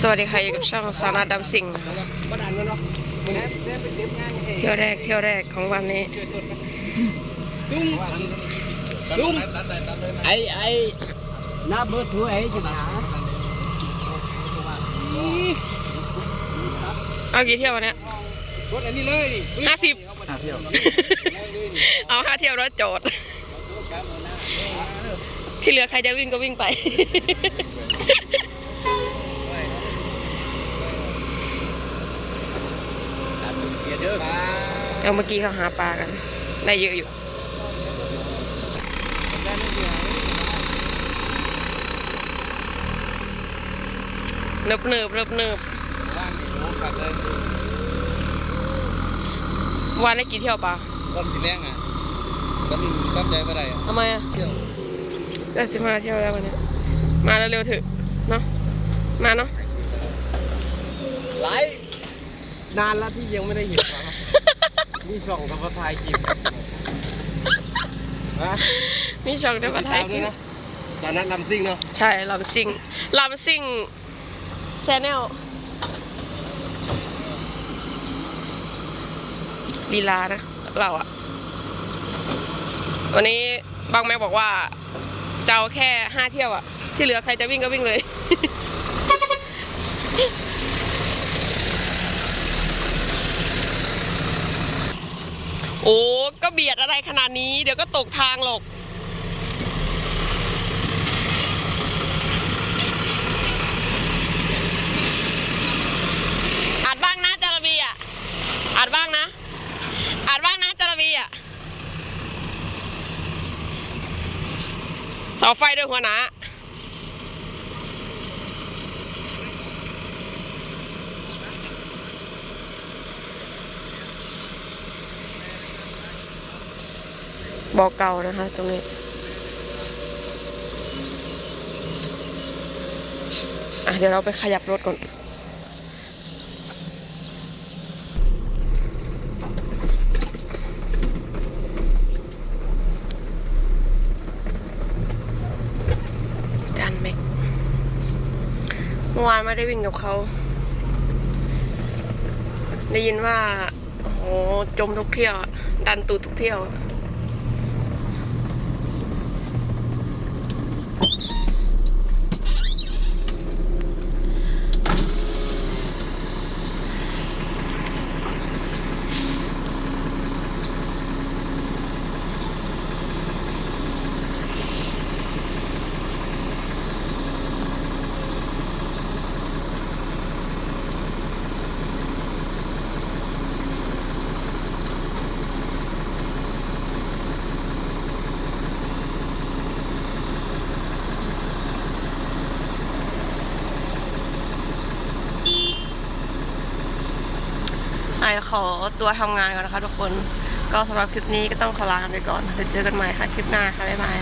สวัสดีค่ะอยู่กับช่องสาวนาดำสิงห์บ่ดันบ่เนาะมึงเนี่ยเป็นเด็บงานเองเที่ยวแรกเที่ยวแรกของวันนี้ดุ้มดุ้มไอ้ไอ้หน้าเบิดถ้วยจะมาหาเอากี่เที่ยววันเนี้ยรถอันนี้เลยนี่ห้าสิบห้าเที่ยวเอาห้าเที่ยวแล้วจอด ที่เหลือใครจะวิ่งก็วิ่งไปเกียร์เด้อเอาเมื่อกี้เขาหาปลากัน ได้เยอะอยู่ เนิบเนิบเนิบเนิบว่างนี่โอ้ขัดเลยวันได้กี่เที่ยวปลาต้นสีแรงอะต้นตั้งใจบ่ได้อะทำไมอะเที่ยว ได้สิบห้าเที่ยวแล้ววันนี้ มาเร็วๆเถอะเนาะมาเนาะหลายนานแล้วที่ยังไม่ได้เห็นครับ มีช่องกับพระทายคลิปฮะมีช่องได้ปะทายติดตมกิด้วนนะสานัดลำซิ่งเนาะใช่ลำซิงลำซิงชแนลลีลานะเราอะวันนี้บางแม็กบอกว่า จะเอาแค่ห้าเที่ยวอะที่เหลือใครจะวิ่งก็วิ่งเลย โอ้ก็เบียดอะไรขนาดนี้ เดี๋ยวก็ตกทางหรอกอัดบ้างนะจารบีอะอัดบ้างนะอัดบ้างนะจาระบีอะเสาไฟด้วยหัวหนาบอกเก่านะคะ ตรงนี้อะเดี๋ยวเราไปขยับรถก่อน จานเม็กเมื่อวานไม่ได้วิ่งกับเขา ได้ยินว่า โอ้โหจมทุกเที่ยว ดันตูดทุกเที่ยว ไอขอตัวทำงานก่อนนะคะทุกคน ก็สำหรับคลิปนี้ก็ต้องขอลากันไปก่อนเดี๋ยวเจอกันใหม่ค่ะคลิปหน้าค่ะบ๊ายบาย